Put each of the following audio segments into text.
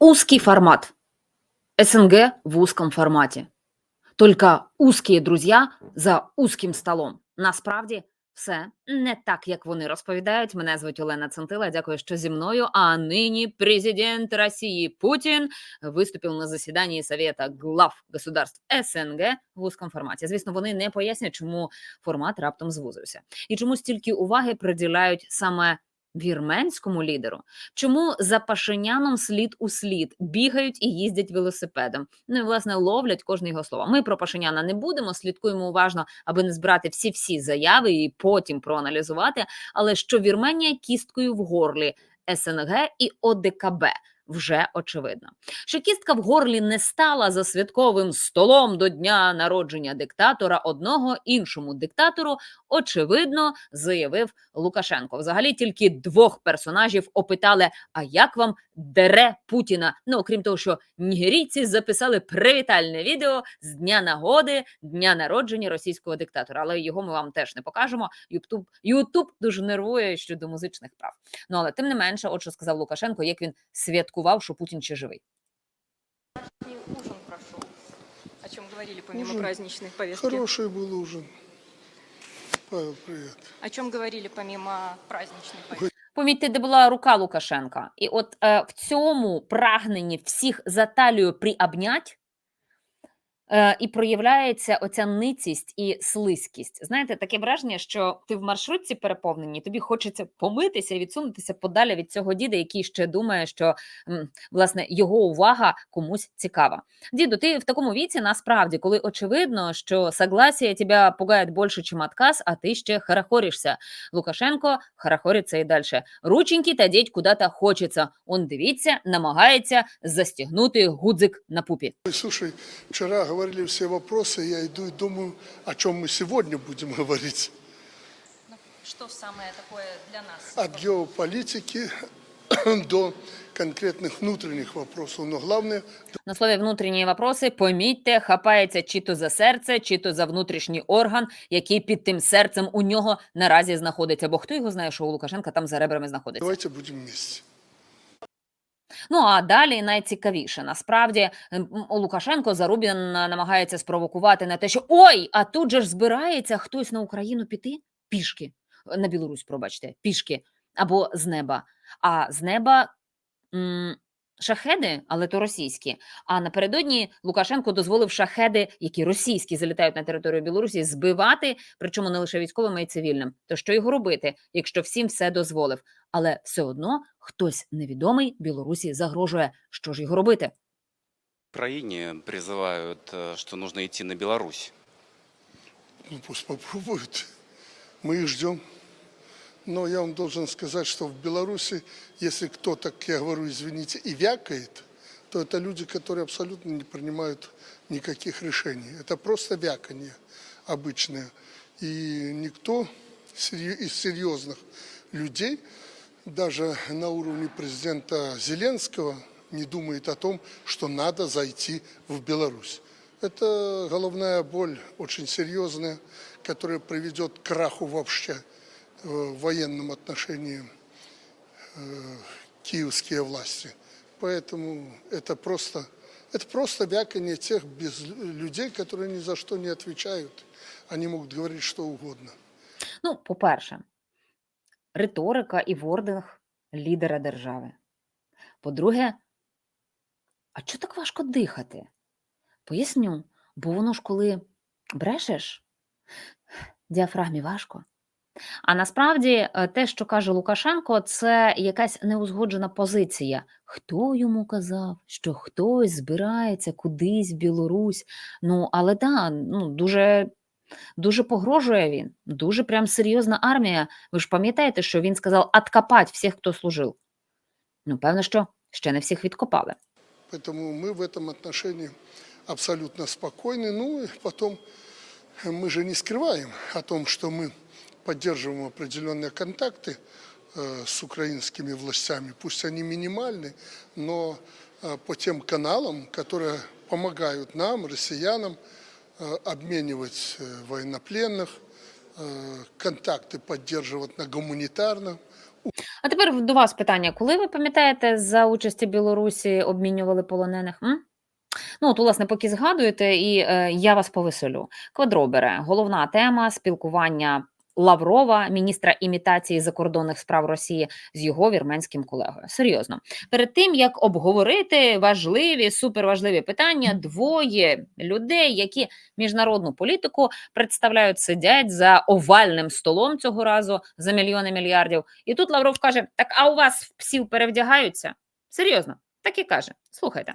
Узкий формат. СНГ в узком форматі. Только узкі друзья за узким столом. Насправді все не так, як вони розповідають. Мене звуть Олена Центила. Дякую, що зі мною. А нині президент Росії Путін виступив на засіданні Совета глав государств СНГ в узкому форматі. Звісно, вони не пояснять, чому формат раптом звузився і чому стільки уваги приділяють саме вірменському лідеру. Чому за Пашиняном слід у слід бігають і їздять велосипедом? Ну і власне ловлять кожне його слово. Ми про Пашиняна не будемо, слідкуємо уважно, аби не збирати всі всі заяви і потім проаналізувати. Але що Вірменія кісткою в горлі СНГ і ОДКБ. Вже очевидно, що кістка в горлі не стала за святковим столом до дня народження диктатора одного іншому диктатору. Очевидно, заявив Лукашенко. Взагалі тільки двох персонажів опитали: а як вам дере Путіна? Ну окрім того, що нігерійці записали привітальне відео з дня нагоди, дня народження російського диктатора. Але його ми вам теж не покажемо. Ютуб Ютуб дуже нервує щодо музичних прав. Ну але тим не менше, от що сказав Лукашенко, як він святкував, що Путін ще живий. Ужин пройшов. О чем говорили помимо Ужин. праздничной повестки? Хороший был ужин. Павел, привет. О чем говорили помимо праздничной повестки? Помітьте, де була рука Лукашенка, і от е, в цьому прагненні всіх за талію приобнять е, і проявляється оця ницість і слизькість. Знаєте, таке враження, що ти в маршрутці переповненій, тобі хочеться помитися і відсунутися подалі від цього діда, який ще думає, що власне його увага комусь цікава. Діду, ти в такому віці насправді, коли очевидно, що согласие тебе пугає більше, ніж отказ, а ти ще харахоришся. Лукашенко харахориться і далі. Рученьки та діть куди-то хочеться. Он дивіться, намагається застігнути гудзик на пупі. Слушай, вчера говорили все вопросы, я иду и думаю, о чем мы сегодня будем говорить. Ну, что самое такое для нас? От геополитики до конкретных внутренних вопросов. Но главное, На слові внутрішні вопроси, помітьте, хапається чи то за серце, чи то за внутрішній орган, який під тим серцем у нього наразі знаходиться. Бо хто його знає, що у Лукашенка там за ребрами знаходиться? давайте будем вместе. Ну а далі найцікавіше. Насправді Лукашенко Зарубін намагається спровокувати на те, що ой, а тут же ж збирається хтось на Україну піти пішки на Білорусь, пробачте, пішки або з неба. А з неба шахеди, але то російські. А напередодні Лукашенко дозволив шахеди, які російські залітають на територію Білорусі, збивати, причому не лише військовим, а й цивільним. То що його робити, якщо всім все дозволив? Але все одно хтось невідомий Білорусі загрожує. Що ж його робити? Украине призывают, э, что нужно идти на Беларусь. Ну, пусть попробуют. Мы их ждем. Но я вам должен сказать, что в Беларуси, если кто-то, как я говорю, извините, и вякает, то это люди, которые абсолютно не принимают никаких решений. Это просто вяканье обычное. И никто серьё- из серьезных людей, даже на уровне президента Зеленского, не думает о том, что надо зайти в Беларусь. Это головная боль очень серьезная, которая приведет к краху вообще э, в военном отношении э, киевские власти. Поэтому это просто, это просто вяканье тех без людей, которые ни за что не отвечают. Они могут говорить что угодно. Ну, по-перше, риторика і вординг лідера держави. По-друге, а чого так важко дихати? Поясню, бо воно ж коли брешеш, діафрагмі важко. А насправді е, те, що каже Лукашенко, це якась неузгоджена позиція. Хто йому казав, що хтось збирається кудись в Білорусь? Ну, але да, ну, дуже, дуже погрожує він, дуже прям серйозна армія. Ви ж пам'ятаєте, що він сказав откопать всіх, хто служив. Ну, певно, що ще не всіх відкопали. Поэтому мы в этом отношении абсолютно спокойны. Ну и потом э, мы же не скрываем о том, что мы поддерживаем определенные контакты э, с украинскими властями. Пусть они минимальны, но э, по тем каналам, которые помогают нам, россиянам, э, обменивать э, военнопленных, э, контакты поддерживать на гуманитарном А тепер до вас питання: коли ви пам'ятаєте, за участі Білорусі обмінювали полонених? М? Ну, от, власне, поки згадуєте, і е, я вас повеселю. Квадробери, головна тема спілкування Лаврова, міністра імітації закордонних справ Росії, з його вірменським колегою. Серйозно, перед тим як обговорити важливі, суперважливі питання, двоє людей, які міжнародну політику представляють, сидять за овальним столом цього разу за мільйони мільярдів. І тут Лавров каже: Так, а у вас в псів перевдягаються? Серйозно, так і каже. Слухайте.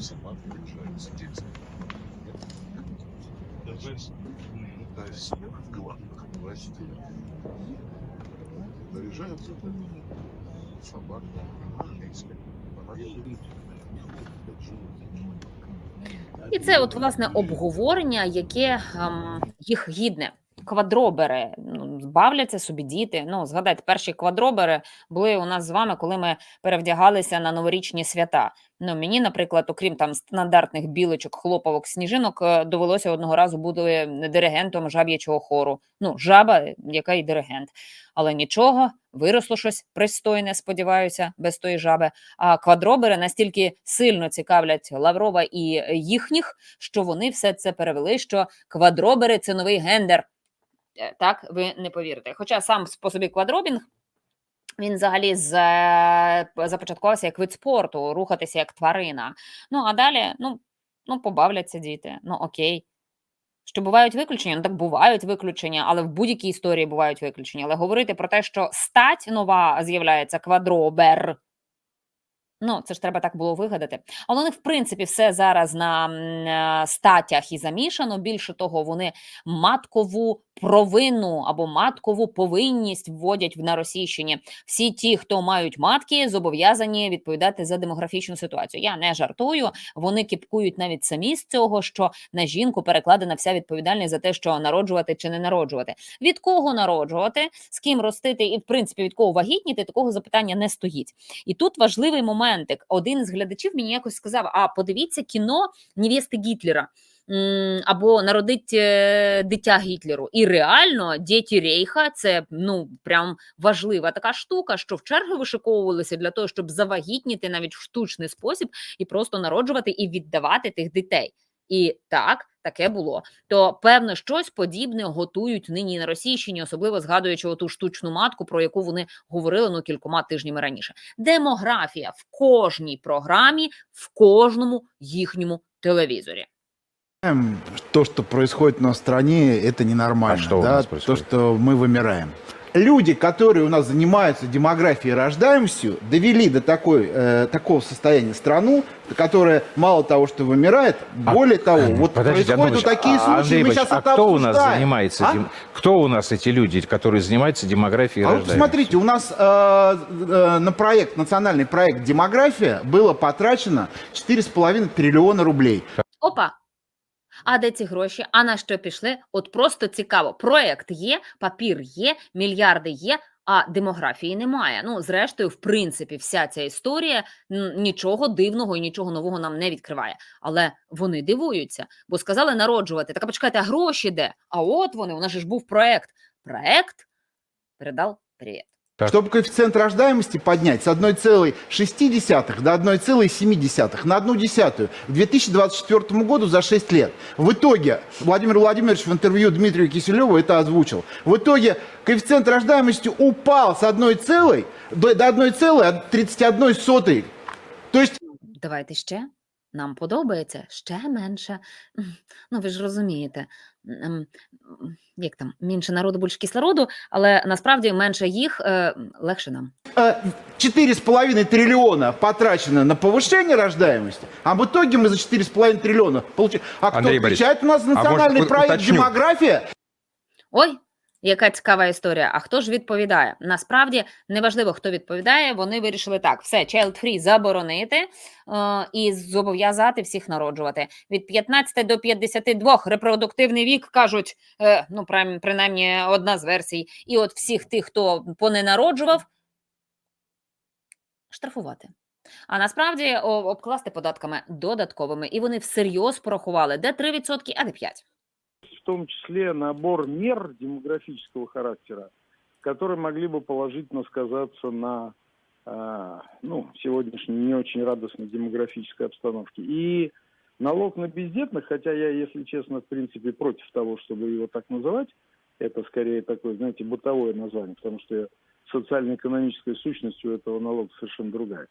сама приезжает детство. Даже летая снег в главных властей. Наряжаются собак, английская. І це, от, власне, обговорення, яке ем, їх гідне. Квадробери бавляться собі діти. Ну, згадайте, перші квадробери були у нас з вами, коли ми перевдягалися на новорічні свята. Ну, мені, наприклад, окрім там стандартних білочок, хлопавок, сніжинок, е, довелося одного разу бути диригентом жаб'ячого хору. Ну, жаба, яка й диригент. Але нічого, виросло щось пристойне, сподіваюся, без тої жаби. А квадробери настільки сильно цікавлять Лаврова і їхніх, що вони все це перевели, що квадробери це новий гендер. Е, Так, ви не повірите. Хоча сам по собі квадробінг. Він взагалі започаткувався як вид спорту, рухатися як тварина. Ну а далі, ну, ну побавляться діти. Ну окей. Що бувають виключення? Ну так бувають виключення, але в будь-якій історії бувають виключення. Але говорити про те, що стать нова з'являється квадробер. Ну, це ж треба так було вигадати. Але них, в принципі, все зараз на е, статях і замішано. Більше того, вони маткову провину або маткову повинність вводять на Російщині. Всі ті, хто мають матки, зобов'язані відповідати за демографічну ситуацію. Я не жартую. Вони кіпкують навіть самі з цього, що на жінку перекладена вся відповідальність за те, що народжувати чи не народжувати. Від кого народжувати, з ким ростити, і в принципі від кого вагітніти, такого запитання не стоїть. І тут важливий моментик. Один з глядачів мені якось сказав: а подивіться кіно Невести Гітлера. Або народить е, дитя Гітлеру, і реально діти Рейха це ну прям важлива така штука, що в черги вишиковувалися для того, щоб завагітніти навіть в штучний спосіб і просто народжувати і віддавати тих дітей. І так, таке було. То певно, щось подібне готують нині на Російщині, особливо згадуючи оту штучну матку, про яку вони говорили ну кількома тижнями раніше. Демографія в кожній програмі, в кожному їхньому телевізорі. Понимаем, То, что происходит у нас в стране, это ненормально. А что у да? нас То, происходит? что мы вымираем. Люди, которые у нас занимаются демографией и рождаемостью, довели до такой, э, такого состояния страну, которая мало того, что вымирает, А, более того, вот Подождите, происходят вот такие а, случаи, Андрей мы сейчас а это кто у нас занимается? А? дем- Кто у нас эти люди, которые занимаются демографией и А вот рождаемостью? посмотрите, у нас э, э, на проект, национальный проект «Демография» было потрачено 4,5 триллиона рублей. Опа. А де ці гроші? А на що пішли? От просто цікаво. Проект є, папір є, мільярди є, а демографії немає. Ну, зрештою, в принципі, вся ця історія нічого дивного і нічого нового нам не відкриває. Але вони дивуються, бо сказали народжувати. Так а почекайте, а гроші де? А от вони, у нас ж був проект. Проект передав привіт. Так. Чтобы коэффициент рождаемости поднять с 1,6 до 1,7 на 1 десятую к 2024 году за 6 лет. В итоге, Владимир Владимирович в интервью Дмитрию Киселеву это озвучил, в итоге коэффициент рождаемости упал с 1 целой до, до 1,31 сотой. То есть Давайте ще. Нам подобається ще менше. М, Ну, ви ж розумієте, м, м, як там менше народу, більше кислороду, але насправді менше їх е, легше нам. э, 4,5 триллиона потрачено на повышение рождаемости, а в итоге мы за 4,5 триллиона получаем. А кто Андрей Борисович, отвечает? У нас может, национальный у- проект уточню? «Демография». Ой, яка цікава історія. А хто ж відповідає? Насправді неважливо, хто відповідає. Вони вирішили так: все, child free заборонити е, і зобов'язати всіх народжувати. Від 15 до 52 репродуктивний вік кажуть, е, ну принаймні одна з версій. І от всіх тих, хто поненароджував, штрафувати. А насправді обкласти податками додатковими, і вони всерйоз порахували, де 3%, а де 5%. В том числе набор мер демографического характера, которые могли бы положительно сказаться на э, ну, сегодняшней не очень радостной демографической обстановке. И налог на бездетных, хотя я, если честно, в принципе, против того, чтобы его так называть, это скорее такое, знаете, бытовое название, потому что социально-экономической сущностью этого налога совершенно другая.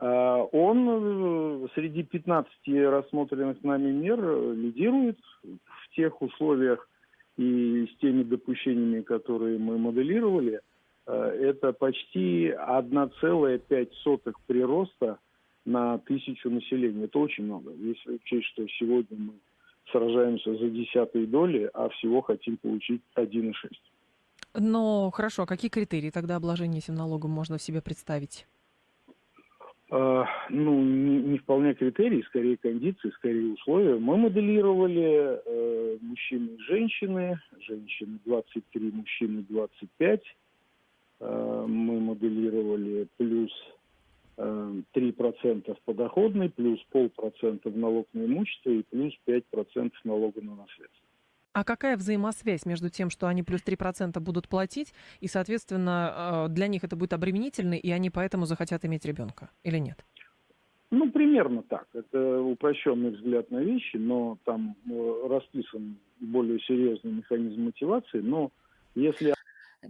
А, Он э, среди 15 рассмотренных нами мер э, лидирует в тех условиях и с теми допущениями, которые мы моделировали. Э, Это почти 1,5 прироста на тысячу населения. Это очень много. Если учесть, что сегодня мы сражаемся за десятые доли, а всего хотим получить 1,6. Но хорошо, а какие критерии тогда обложения этим налогом можно в себе представить? Э, ну, не, не вполне критерии, скорее кондиции, скорее условия. Мы моделировали э, мужчины и женщины, женщины 23, мужчины 25. Э, мы моделировали плюс э, 3% подоходный, плюс полпроцента в налог на имущество и плюс 5% налога на наследство. А какая взаимосвязь между тем, что они плюс 3% будут платить, и, соответственно, э, для них это будет обременительно, и они поэтому захотят иметь ребенка? Или нет? Ну, примерно так. Это упрощенный взгляд на вещи, но там э, расписан более серьезный механизм мотивации. Но если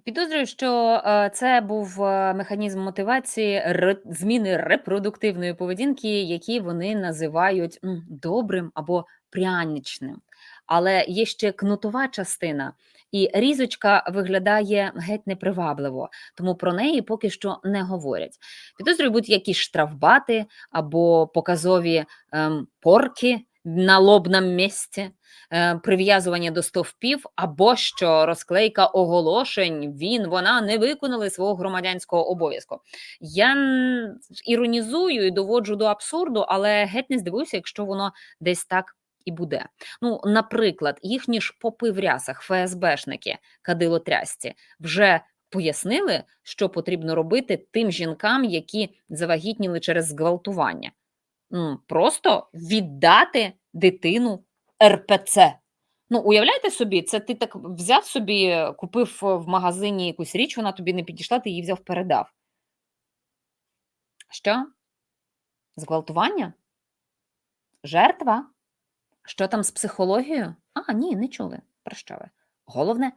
Підозрюю, що е, це був е, механізм мотивації зміни репродуктивної поведінки, які вони називають добрим або пряничним. Але є ще кнутова частина, і різочка виглядає геть непривабливо, тому про неї поки що не говорять. Підозрюю, будуть якісь штрафбати або показові ем, порки на лобному місці е, прив'язування до стовпів, або що розклейка оголошень, він, вона не виконали свого громадянського обов'язку. Я іронізую і доводжу до абсурду, але геть не здивуюся, якщо воно десь так і буде. Ну, наприклад, їхні ж попи в рясах, ФСБшники, кадилотрясці, вже пояснили, що потрібно робити тим жінкам, які завагітніли через зґвалтування. Просто віддати дитину РПЦ. Ну, уявляєте собі, це ти так взяв собі, купив в магазині якусь річ, вона тобі не підійшла, ти її взяв, передав. Що? Зґвалтування? Жертва? Що там з психологією? А, ні, не чули. Про що ви? Головне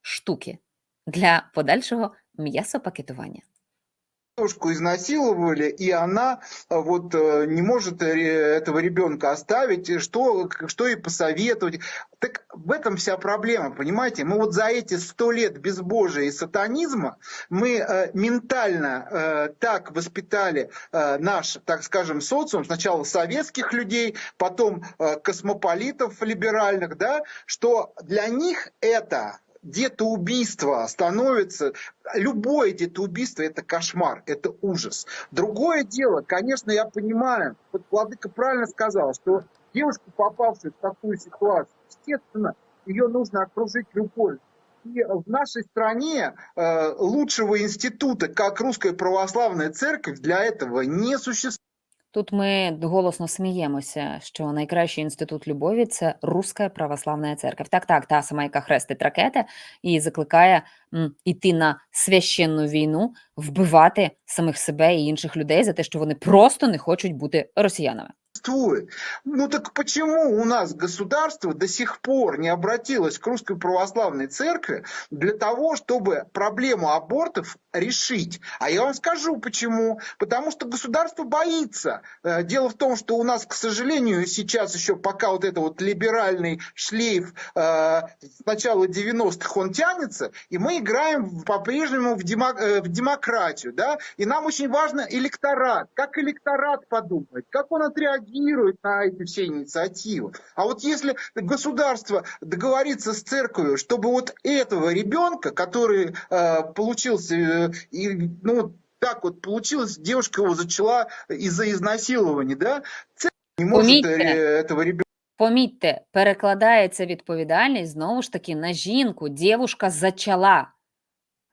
штуки для подальшого м'ясопакетування. Девушку изнасиловали, и она э, вот э, не может э, этого ребенка оставить, что, что ей посоветовать. Так в этом вся проблема, понимаете? Мы вот за эти сто лет безбожия и сатанизма, мы э, ментально э, так воспитали э, наш, так скажем, социум, сначала советских людей, потом э, космополитов либеральных, да, что для них это детоубийство становится любое детоубийство это кошмар, это ужас. Другое дело, конечно, я понимаю, вот Владыка правильно сказал, что девушку, попавшую в такую ситуацию, естественно, ее нужно окружить любовью. И в нашей стране э, лучшего института, как Русская Православная Церковь, для этого не существует. Тут ми голосно сміємося, що найкращий інститут любові це Руська православна церква. Так, так, та сама, яка хрестить ракети і закликає м, іти на священну війну, вбивати самих себе і інших людей за те, що вони просто не хочуть бути росіянами. Существует. Ну так почему у нас государство до сих пор не обратилось к Русской Православной Церкви для того, чтобы проблему абортов решить? А я вам скажу почему. Потому что государство боится. Э, Дело в том, что у нас, к сожалению, сейчас еще пока вот это вот либеральный шлейф э, с начала 90-х он тянется, и мы играем по-прежнему в, демо- э, в демократию, да, и нам очень важно электорат, как электорат подумает, как он отреагирует на эти все инициативы. А вот если государство договорится с церковью, чтобы вот этого ребенка, который э, получился, э, и, ну, вот так вот получилось, девушка его зачала из-за изнасилования, да, церковь не может Помните. э, этого ребенка Помітьте, перекладається відповідальність знову ж таки на жінку. Дівушка зачала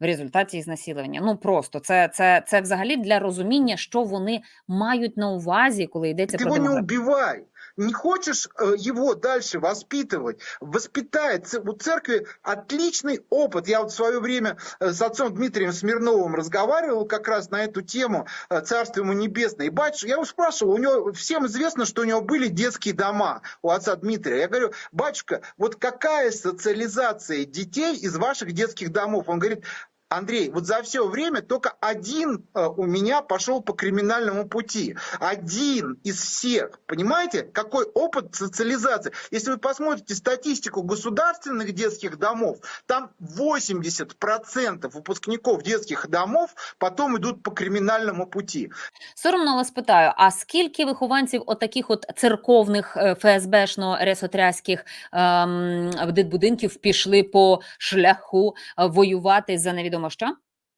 в результаті ізнасилування. Ну просто це, це, це взагалі для розуміння, що вони мають на увазі, коли йдеться про его не демографію. убивай. не хочешь э, его дальше воспитывать, воспитай. Ц- У церкви отличный опыт. Я вот в свое время э, с отцом Дмитрием Смирновым разговаривал как раз на эту тему э, «Царство ему небесное». И батюшка, я его спрашивал, у него всем известно, что у него были детские дома у отца Дмитрия. Я говорю, батюшка, вот какая социализация детей из ваших детских домов? Он говорит, Андрей, вот за все время только один э, у меня пошел по криминальному пути. Один из всех. Понимаете, какой опыт социализации? Если вы посмотрите статистику государственных детских домов, там 80% выпускников детских домов потом идут по криминальному пути. Соромно, але спитаю: а скільки вихованців отаких от церковних е, ФСБшно-ресотряських ем, дитбудинків пішли по шляху е, воювати за невідомо що?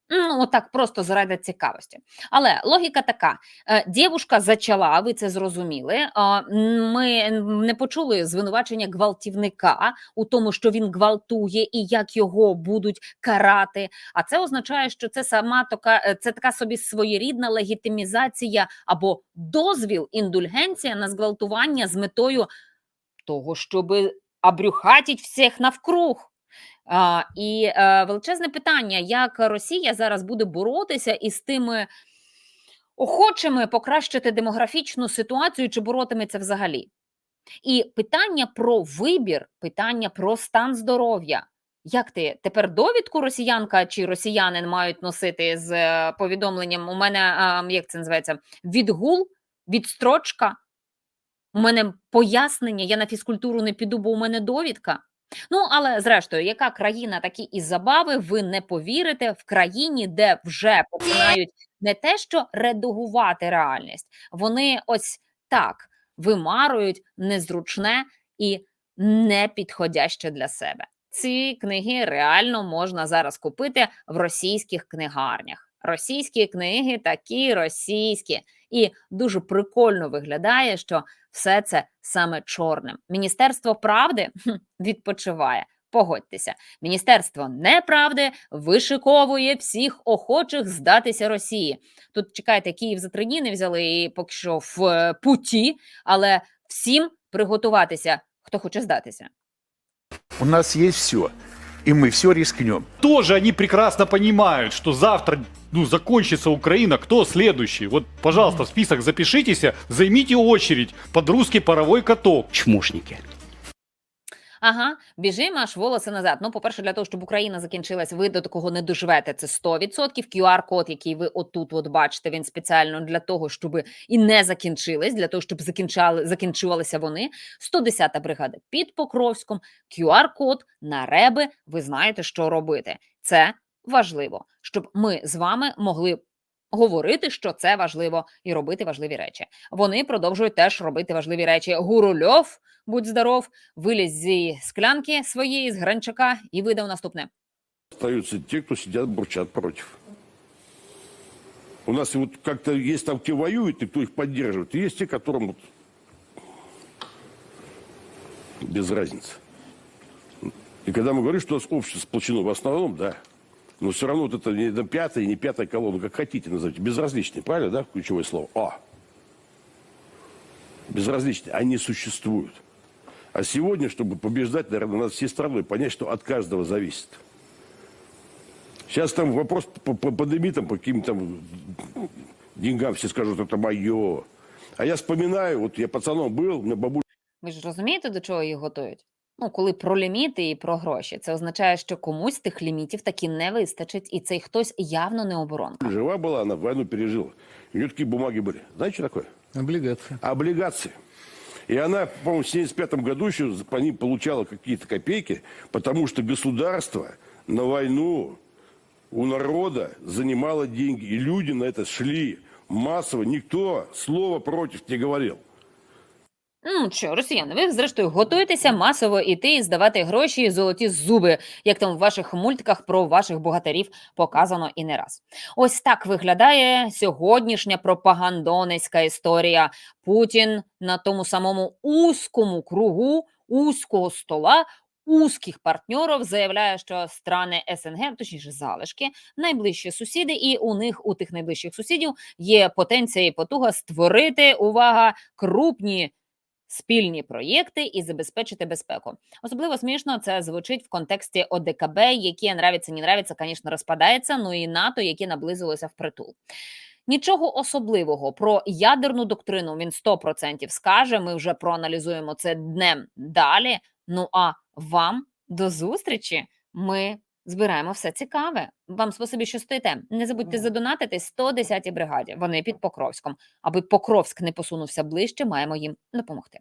Ну, отак просто заради цікавості. Але логіка така: е, дівушка зачала, ви це зрозуміли. Ми не почули звинувачення гвалтівника у тому, що він гвалтує і як його будуть карати. А це означає, що це сама така, е, це така собі своєрідна легітимізація або дозвіл, індульгенція на зґвалтування з метою того, щоб обрюхатіть всіх навкруг. І е, величезне питання, як Росія зараз буде боротися із тими охочими покращити демографічну ситуацію, чи боротиметься взагалі? І питання про вибір, питання про стан здоров'я. Як ти тепер довідку росіянка чи росіянин мають носити з е, повідомленням? У мене а, як це називається? Відгул, відстрочка. У мене пояснення. Я на фізкультуру не піду, бо у мене довідка. Ну, але зрештою, яка країна такі і забави, ви не повірите в країні, де вже починають не те, що редагувати реальність, вони ось так вимарують незручне і непідходяще для себе. Ці книги реально можна зараз купити в російських книгарнях. Російські книги такі російські, і дуже прикольно виглядає, що все це саме чорним. Міністерство правди відпочиває. Погодьтеся, міністерство неправди вишиковує всіх охочих здатися Росії. Тут чекайте, Київ за три дні не взяли і поки що в е, путі, але всім приготуватися, хто хоче здатися. У нас есть все, и мы все рискнем. Тоже они прекрасно понимают, что завтра ну, закончится Украина, кто следующий? Вот, пожалуйста, в список запишитесь, займите очередь под русский паровой каток. Чмошники. Ага, біжимо аж волоси назад. Ну, по-перше, для того, щоб Україна закінчилась, ви до такого не доживете. Це 100%. QR-код, який ви отут от бачите, він спеціально для того, щоб і не закінчились, для того, щоб закінчали, закінчувалися вони. 110-та бригада під Покровськом, QR-код на реби. Ви знаєте, що робити. Це важливо, щоб ми з вами могли говорити, що це важливо, і робити важливі речі. Вони продовжують теж робити важливі речі. Гурульов, будь здоров, виліз зі склянки своєї з гранчака і видав наступне. Остаются те, кто сидят, бурчат против. У нас вот как-то есть там, кто воюет, и кто их поддерживает, и есть те, которым вот без разницы. И когда мы говорим, что у нас общество сплочено в основном, да, но все равно вот это не на пятая, не пятая колонна, как хотите назовите, безразличные, правильно, да, ключевое слово? О! Безразличные, они существуют. А сегодня, чтобы побеждать, наверное, надо всей страной понять, что от каждого зависит. Сейчас там вопрос по, по пандемии, там, по каким-то там деньгам все скажут, это мое. А я вспоминаю, вот я пацаном был, у меня бабуля Ви ж розумієте, до чого їх готують? Ну, коли про ліміти і про гроші, це означає, що комусь тих лімітів таки не вистачить, і цей хтось явно не оборонка. жива была, она войну пережила. У нее такие бумаги были. Знаете, что такое? Облигации. Облигации. И она, по-моему, в 75 году еще по ним получала какие-то копейки, потому что государство на войну у народа занимало деньги. И люди на это шли массово. Никто слова против не говорил. Ну що, росіяни, ви зрештою готуєтеся масово іти і здавати гроші і золоті зуби, як там в ваших мультиках про ваших богатирів показано і не раз. Ось так виглядає сьогоднішня пропагандонецька історія. Путін на тому самому узкому кругу, узкого стола. Узких партнерів заявляє, що страни СНГ, точніше залишки, найближчі сусіди, і у них у тих найближчих сусідів є потенція і потуга створити увага крупні спільні проєкти і забезпечити безпеку. Особливо смішно це звучить в контексті ОДКБ, які нравиться, не нравиться, звісно, розпадається. Ну і НАТО, які наблизилося впритул. Нічого особливого про ядерну доктрину він 100% скаже. Ми вже проаналізуємо це днем далі. Ну а вам до зустрічі. Ми збираємо все цікаве. Вам способі, що стоїте. Не забудьте задонатити 110-й бригаді. Вони під Покровськом. Аби Покровськ не посунувся ближче, маємо їм допомогти.